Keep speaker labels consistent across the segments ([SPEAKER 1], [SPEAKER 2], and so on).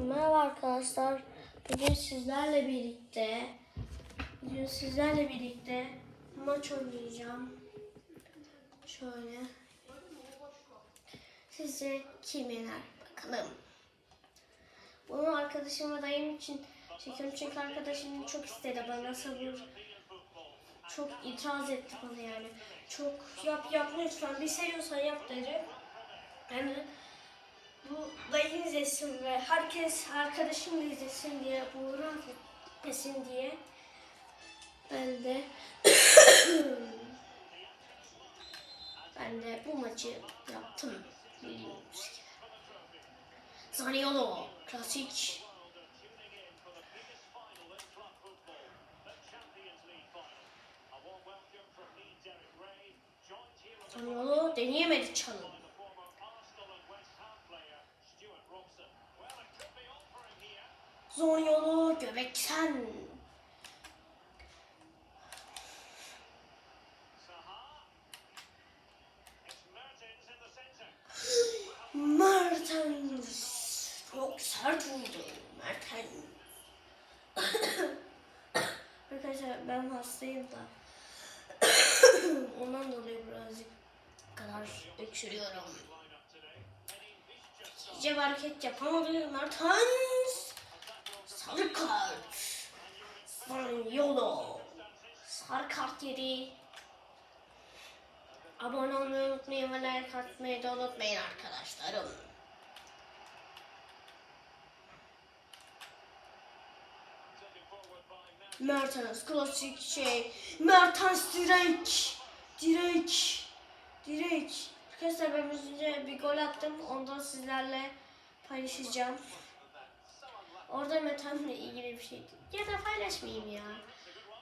[SPEAKER 1] Merhaba arkadaşlar. Bugün sizlerle birlikte bugün sizlerle birlikte maç oynayacağım. Şöyle. Size kim yener bakalım. Bunu arkadaşım ve dayım için çekiyorum çünkü arkadaşım çok istedi bana sabır çok itiraz etti bana yani. Çok yap yap lütfen bir seviyorsan yap dedi. Yani bu dayı izlesin ve herkes arkadaşım da izlesin diye uğraş etmesin diye ben de ben de bu maçı yaptım bildiğiniz gibi. Zaniolo klasik Zaniolo deneyemedi çalım. Zaniolo göbekten Mertens çok sert vurdu Mertens. Arkadaşlar ben hastayım da ondan dolayı birazcık kadar öksürüyorum. İyice hareket yapamadı Mertens. Sarı kart. Zaniolo. Sarı kart yedi. Abone olmayı unutmayın ve like atmayı da unutmayın arkadaşlarım. Mertens klasik şey. Mertens direk. Direk. Direk. Arkadaşlar ben önce bir gol attım. Ondan sizlerle paylaşacağım. Orada Metan'la ilgili bir şeydi. Ya da paylaşmayayım ya.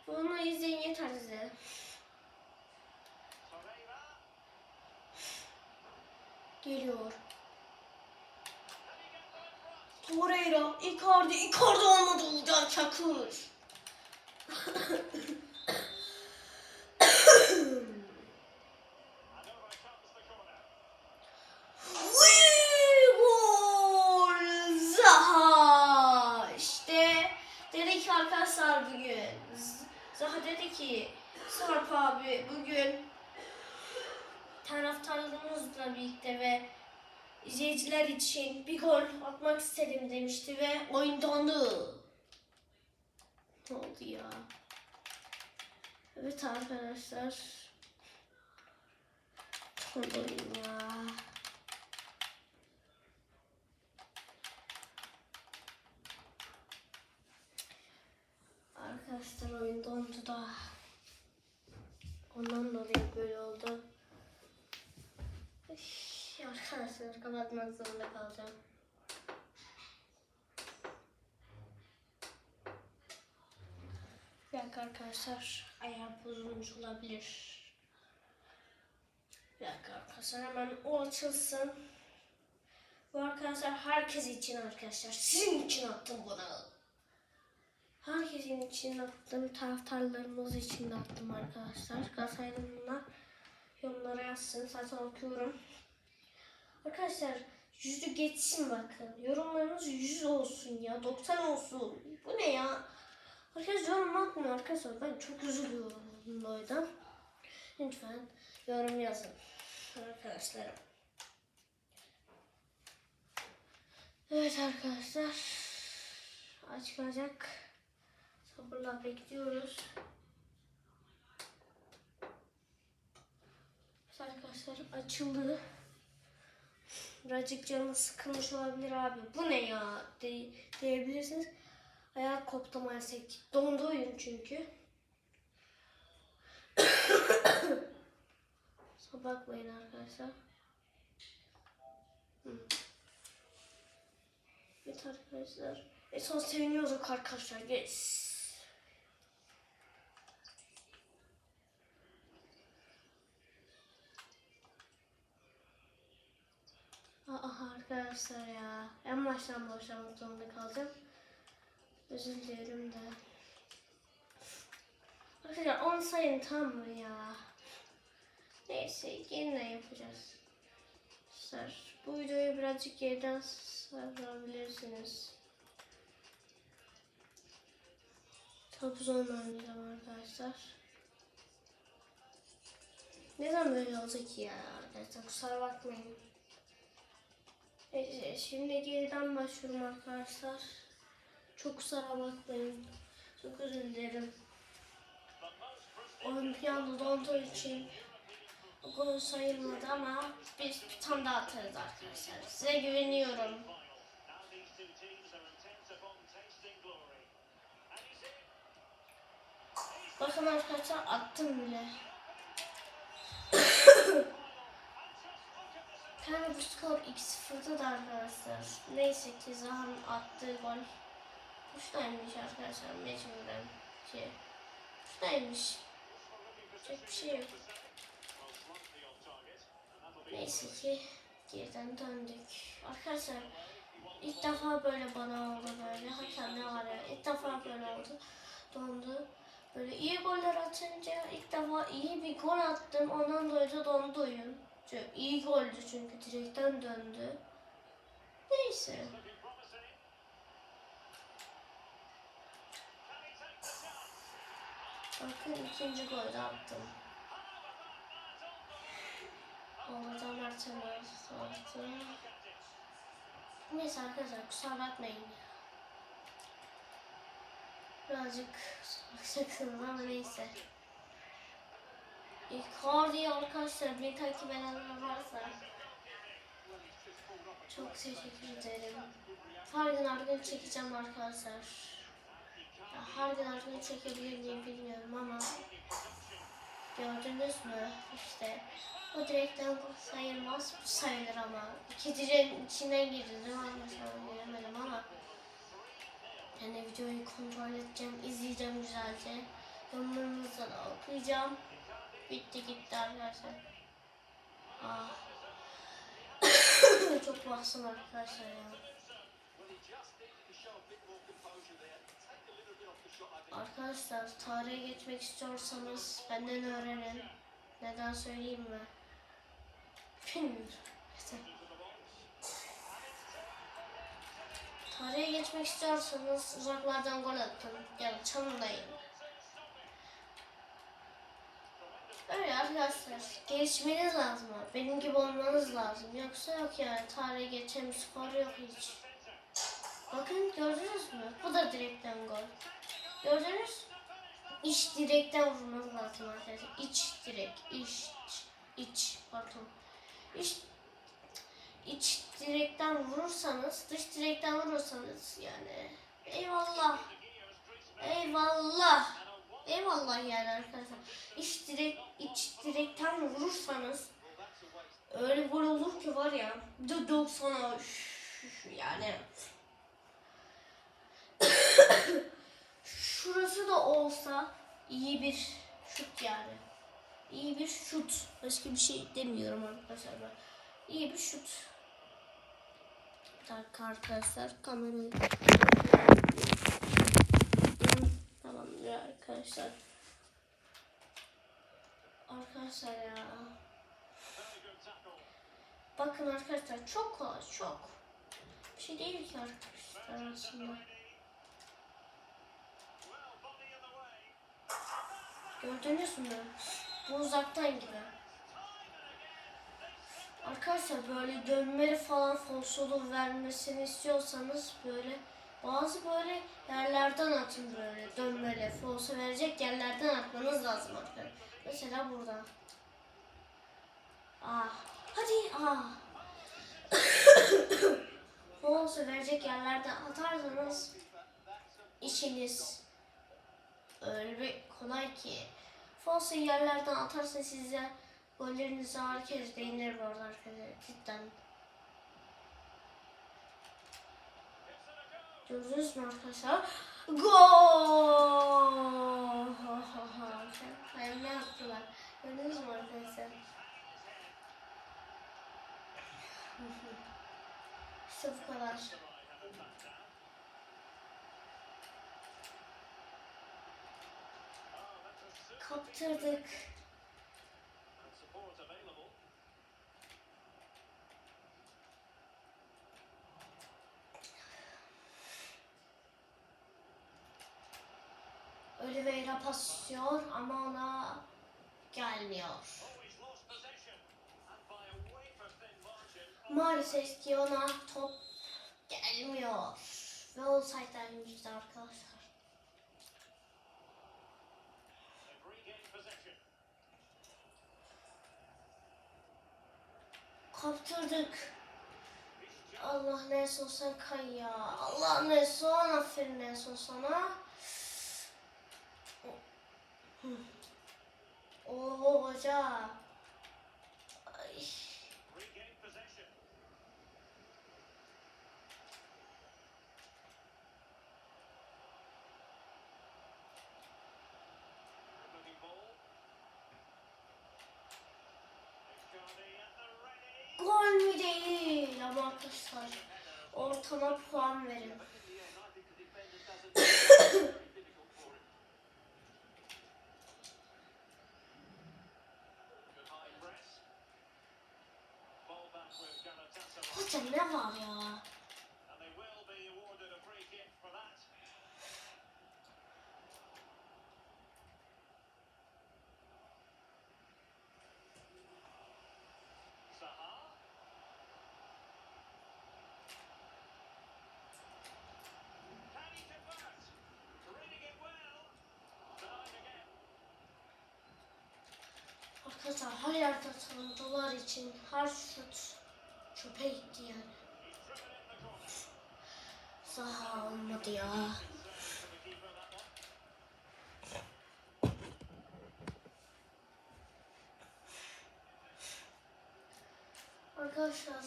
[SPEAKER 1] Bunu izleyin yeter size. Geliyor. Torreira, Icardi, Icardi olmadı Uğurcan Çakır. Ve gol! Zaha! İşte dedi ki arkadaşlar bugün. Z- Zaha dedi ki Sarp abi bugün taraftarlarımızla birlikte ve izleyiciler için bir gol atmak istedim demişti ve oyun dondu. Ne oldu ya? Evet arkadaşlar. Dondurayım ya. Arkadaşlar oyun dondu da. Ondan dolayı böyle oldu. Arkadaşlar kapatmak zorunda kalacağım. Bir dakika arkadaşlar ayar bozulmuş olabilir. Bir dakika arkadaşlar hemen o açılsın. Bu arkadaşlar herkes için arkadaşlar. Sizin için attım bunu. Herkesin için attım. Taraftarlarımız için de attım arkadaşlar. Galatasaraylılar yorumlara yazsın. Zaten okuyorum. Arkadaşlar yüzü geçsin bakın. Yorumlarınız yüz olsun ya. 90 olsun. Bu ne ya? Herkes yorum atmıyor arkadaşlar. Ben çok üzülüyorum bu yüzden. Lütfen yorum yazın. Arkadaşlarım. Evet arkadaşlar. Açılacak. Sabırla bekliyoruz. Evet arkadaşlar açıldı. Birazcık canı sıkılmış olabilir abi. Bu ne ya de, diyebilirsiniz. Ayak koptu maalesef. Dondu oyun çünkü. Kusura bakmayın arkadaşlar. Evet arkadaşlar. E son seviniyorduk arkadaşlar. Yes. Arkadaşlar ya en baştan başlamak zorunda kalacağım. Özür dilerim de. Arkadaşlar 10 sayın tam mı ya? Neyse yine yapacağız. Arkadaşlar bu videoyu birazcık geriden sarabilirsiniz. Trabzon oynayacağım arkadaşlar. Neden böyle oldu ki ya? Arkadaşlar kusura bakmayın. Neyse şimdi geriden başlıyorum arkadaşlar. Çok kusura bakmayın. Çok özür dilerim. Anda donduğu için gol sayılmadı ama biz bir tane daha atarız arkadaşlar. Size güveniyorum. Bakın arkadaşlar attım bile. Bu skor 2-0'da da arkadaşlar. Neyse ki Zaha'nın attığı gol. Şuradaymış arkadaşlar mecburen. Şey. Şuradaymış. Çok bir şey yok. Neyse ki geriden döndük. Arkadaşlar ilk defa böyle bana oldu böyle. Hatta ne var ya ilk defa böyle oldu. Dondu. Böyle iyi goller atınca ilk defa iyi bir gol attım. Ondan dolayı da dondu oyun. Çünkü iyi goldü çünkü direkten döndü. Neyse. Bakın ikinci golü attım. Oradan Martinez attı. Neyse arkadaşlar kusura bakmayın. Birazcık salacaksınız ama neyse. Icardi arkadaşlar beni takip edenler varsa çok teşekkür ederim. Her gün her gün çekeceğim arkadaşlar. Her gün her gün çekebilir miyim bilmiyorum ama gördünüz mü işte o direkten sayılmaz bu sayılır ama iki direğin içinden girdim arkadaşlar göremedim ama yani videoyu kontrol edeceğim izleyeceğim güzelce yorumlarınızı da okuyacağım bitti gitti arkadaşlar ah. çok baksın arkadaşlar ya Arkadaşlar tarihe geçmek istiyorsanız benden öğrenin. Neden söyleyeyim mi? Bilmiyorum. Tarihe geçmek istiyorsanız uzaklardan gol atın. Yani çalınlayın. Öyle arkadaşlar. Gelişmeniz lazım. Benim gibi olmanız lazım. Yoksa yok yani. Tarihe geçen bir skor yok hiç. Bakın gördünüz mü? Bu da direkten gol. Gördünüz? İç direkten vurmanız lazım arkadaşlar. İç direk, iç, iç, pardon. İç, iç direkten vurursanız, dış direkten vurursanız yani eyvallah. Eyvallah. Eyvallah yani arkadaşlar. İç direk, iç direkten vurursanız öyle gol olur ki var ya. De 90 yani şurası da olsa iyi bir şut yani. İyi bir şut. Başka bir şey demiyorum arkadaşlar ben. İyi bir şut. Bir dakika arkadaşlar kamerayı Arkadaşlar. Arkadaşlar ya. Bakın arkadaşlar çok kolay çok. Bir şey değil ki arkadaşlar aslında. Gördünüz mü? Bu uzaktan gibi. Arkadaşlar böyle dönmeli falan falsolu vermesini istiyorsanız böyle bazı böyle yerlerden atın böyle dönmeli falso verecek yerlerden atmanız lazım arkadaşlar. Mesela burada. Ah. Hadi ah. falso verecek yerlerden atarsanız işiniz öyle kolay ki. Falso yerlerden atarsa size gollerinizi herkes beğenir bu arada arkadaşlar cidden. Gördünüz mü arkadaşlar? Gol! Hayalini yaptılar. Gördünüz mü arkadaşlar? İşte bu kadar. Kaptırdık. Oliveira pas ama ona gelmiyor. Maalesef ki ona top gelmiyor. Ve offside'den gitti arkadaşlar. Kaptırdık. Allah ne sen kay ya. Allah ne son aferin ne sana. Oo hoca. Ay. Gol mü değil ama arkadaşlar ortama puan verin.
[SPEAKER 2] Again.
[SPEAKER 1] Arkadaşlar her yerde tanıdılar için her şut çöpe gitti yani. Saha olmadı ya. Arkadaşlar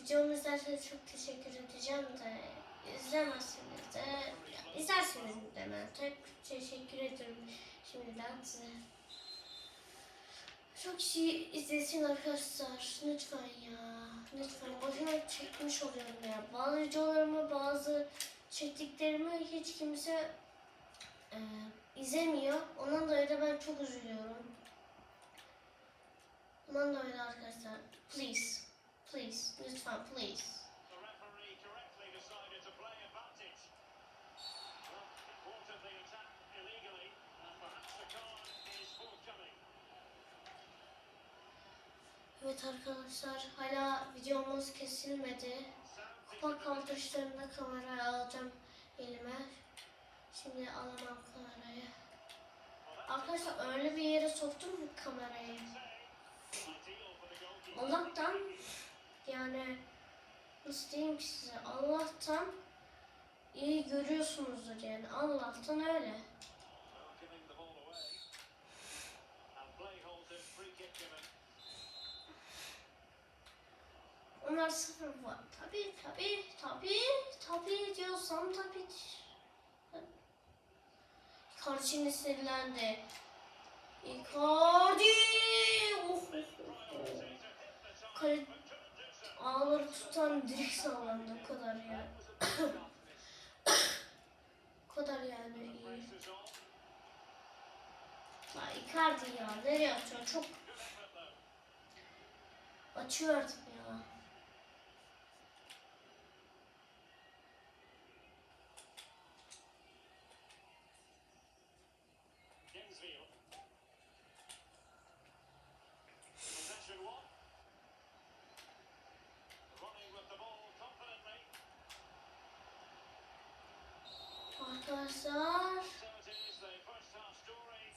[SPEAKER 1] videomu izlerseniz çok teşekkür edeceğim de izlemezseniz de izlerseniz de ben çok teşekkür ederim şimdiden size. Çok kişi izlesin arkadaşlar. Lütfen ya. Lütfen. Boşuna çekmiş oluyorum ya. Bazı videolarımı, bazı çektiklerimi hiç kimse e, izlemiyor. Ondan dolayı da ben çok üzülüyorum. Ondan dolayı da arkadaşlar. Please. Please. Lütfen please. Evet arkadaşlar hala videomuz kesilmedi. Kupa kaldırışlarında kamerayı alacağım elime. Şimdi alamam kamerayı. Arkadaşlar öyle bir yere soktum mu kamerayı? Allah'tan yani nasıl diyeyim ki size Allah'tan iyi görüyorsunuzdur yani Allah'tan öyle. Onlar sıfır var. Tabi tabi tabi tabi diyorsam tabi. Şimdi sinirlendi. Icardi!
[SPEAKER 2] Hit the target,
[SPEAKER 1] Kale ağları tutan direkt sallandı o kadar ya. o kadar yani iyi. Ya Icardi ya nereye atıyor? Çok açıyor artık ya.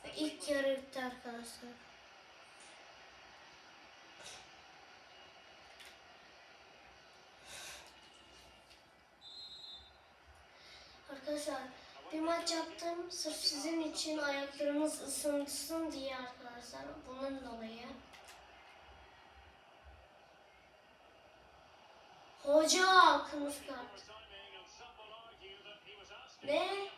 [SPEAKER 1] Ve ilk yarı bitti arkadaşlar. Arkadaşlar bir maç yaptım sırf sizin için ayaklarımız ısınsın diye arkadaşlar bunun dolayı. Hoca kırmızı kart.
[SPEAKER 2] Poor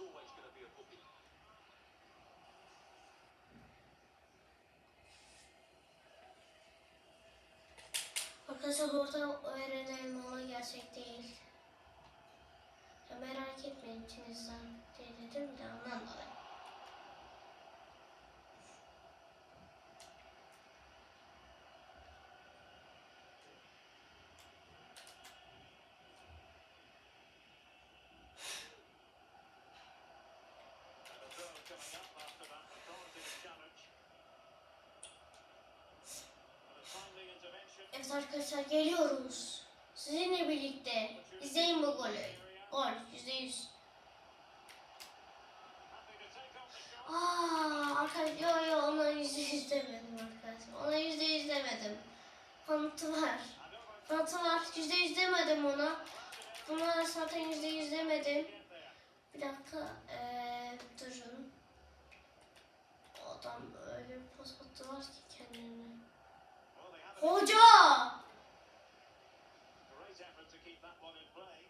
[SPEAKER 3] always going to be a bookie.
[SPEAKER 1] Arkadaşlar orada öğrenen elmalı gerçek değil. Ya merak etmeyin içinizden dedim de ondan dolayı. Arkadaşlar geliyoruz. Sizinle birlikte izleyin bu golü. Gol yüzde yüz. Aa, arkadaşlar yo yo ona yüzde yüz demedim arkadaşlar. Ona yüzde yüz demedim. Kanıtı var. Kanıtı var. Yüzde yüz demedim ona. Buna zaten yüzde yüz demedim. Bir dakika. Ee, durun. Adam öyle bir poz attılar ki kendine.
[SPEAKER 2] Play.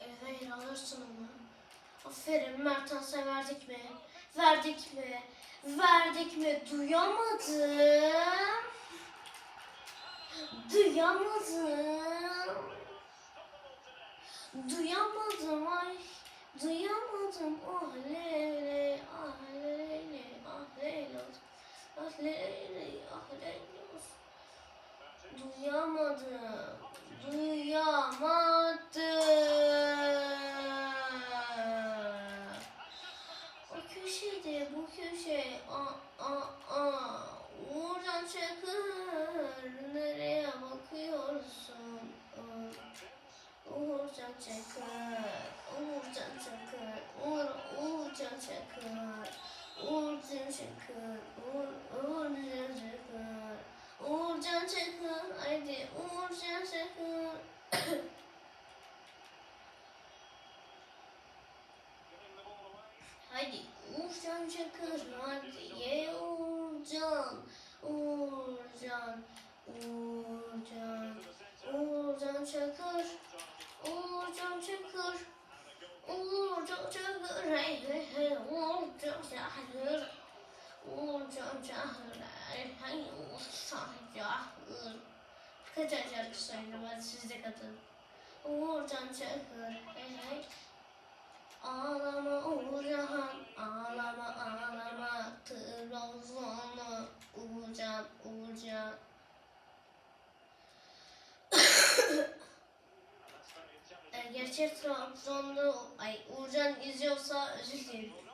[SPEAKER 1] Evet alırsın onu. Aferin Mertens'e verdik mi? Verdik mi? Verdik mi? Duyamadım. Duyamadım. Duyamadım ay. Duyamadım. Lele, ah lele, ah lele. Ah lele, ah lele. Duyamadım. Duyamadım. O köşede bu köşe. Aa, aa, aa. Uğurcan Çakır. Nereye bakıyorsun? Uğurcan Çakır. Uğurcan Çakır. Uğur, Uğurcan Çakır. Uğurcan Çakır. Uğur, Uğurcan Çakır. Uğurcan Çakır. Haydi Uğurcan Çakır. Haydi Uğurcan Çakır. Hadi ye Uğurcan. Uğurcan. Uğurcan. Uğurcan Çakır. Hey. Uğurcan Çakır. Kaçar şarkı söyleyeyim hadi siz de katılın. Uğurcan Çakır. Hey. Ağlama Uğurcan, ağlama ağlama Trabzonlu Uğurcan, Uğurcan. Eğer gerçek Trabzonlu, ay Uğurcan izliyorsa özür dilerim.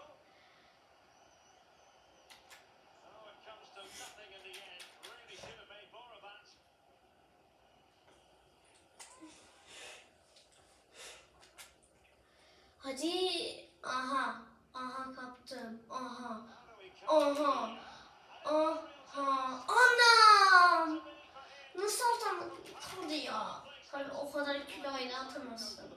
[SPEAKER 1] Hadi, aha, aha kaptım, aha, aha, aha, anam! Nasıl altan kaldı ya? Tabii o kadar kiloyla atamazsın.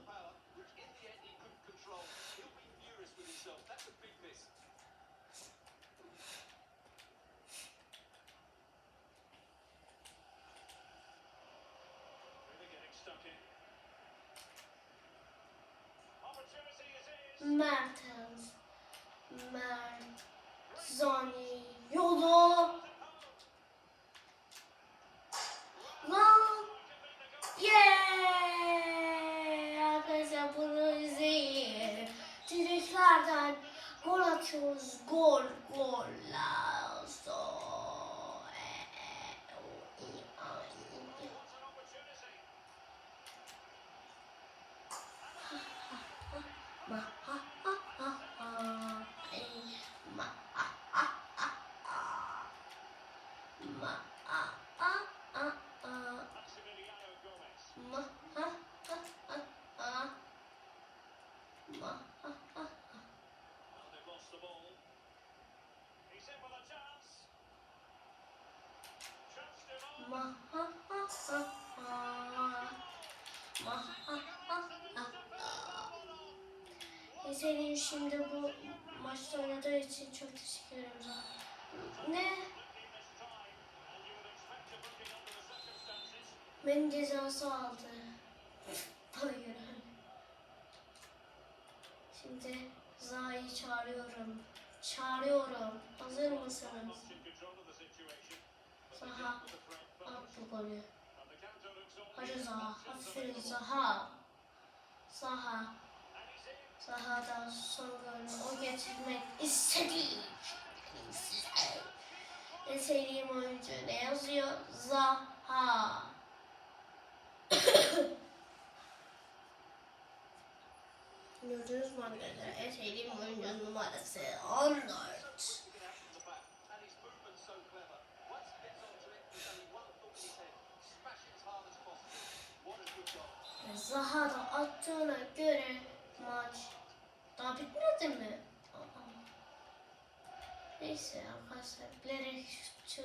[SPEAKER 1] Mertens, Mert, Zani, yolu. Senin şimdi bu maçta oynadığı için çok teşekkür ederim. Ne? Benim cezası aldı. Göre. Şimdi Zaha'yı çağırıyorum. Çağırıyorum. Hazır mısınız? Zaha. At bu golü. Hadi Zaha. Aferin. Zaha. Zaha. Bahadan sonra o getirmek istediğim size. En oyuncu ne yazıyor? Zaha. Gördünüz mü arkadaşlar? En sevdiğim oyuncu numarası 14. Zaha da attığına göre maç daha bitmedi mi? Neyse arkadaşlar bilerek şu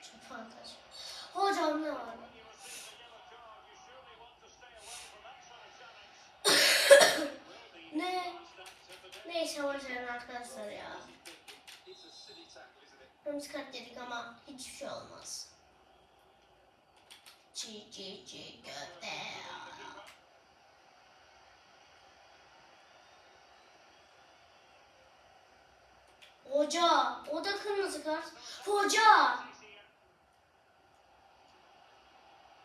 [SPEAKER 1] çöpe atacağım. Hocam ne var? ne? Neyse hocam arkadaşlar ya. Kırmızı kart yedik ama hiçbir şey olmaz. Çiğ çiğ çiğ köfte. Hoca, o da kırmızı kart. Hoca,